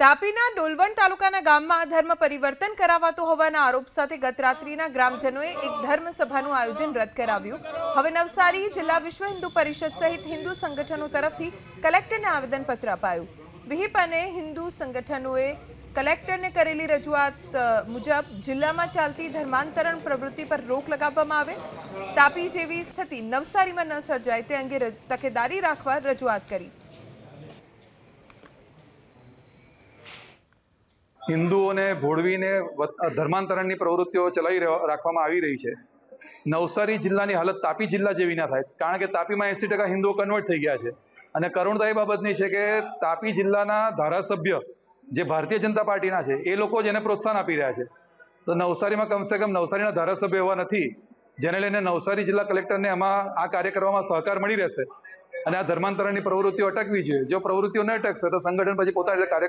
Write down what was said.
તાપીના ડોલવણ તાલુકાના ગામમાં ધર્મ પરિવર્તન કરાવાતું હોવાના આરોપ સાથે ગત રાત્રિના ગ્રામજનોએ એક ધર્મ સભાનું આયોજન રદ કરાવ્યું. હવે નવસારી જિલ્લા વિશ્વ હિન્દુ પરિષદ સહિત હિન્દુ સંગઠનો તરફથી કલેક્ટરને આવેદનપત્ર અપાયું. વિહિપ અને હિન્દુ સંગઠનોએ કલેક્ટરને કરેલી રજૂઆત મુજબ જિલ્લામાં ચાલતી ધર્માંતરણ પ્રવૃત્તિ પર રોક લગાવવામાં આવે. તાપી જેવી સ્થિતિ નવસારીમાં ન સર્જાય તે અંગે તકેદારી રાખવા રજૂઆત કરી. હિન્દુઓને ભોળવીને ધર્માંતરણની પ્રવૃત્તિઓ ચલાવી રાખવામાં આવી રહી છે. નવસારી જિલ્લાની હાલત તાપી જિલ્લા જેવી ના થાય, કારણ કે તાપીમાં એંસી ટકા હિન્દુઓ કન્વર્ટ થઈ ગયા છે. અને કરુણતા એ બાબતની છે કે તાપી જિલ્લાના ધારાસભ્ય જે ભારતીય જનતા પાર્ટીના છે, એ લોકો જ એને પ્રોત્સાહન આપી રહ્યા છે. તો નવસારીમાં કમસે કમ નવસારીના ધારાસભ્ય એવા નથી, જેને લઈને નવસારી જિલ્લા કલેક્ટરને આમાં આ કાર્ય કરવામાં સહકાર મળી રહેશે. અને આ ધર્માંતરણની પ્રવૃત્તિઓ અટકવી જોઈએ. જો પ્રવૃત્તિઓ ન અટકશે, તો સંગઠન પછી પોતાની કાર્ય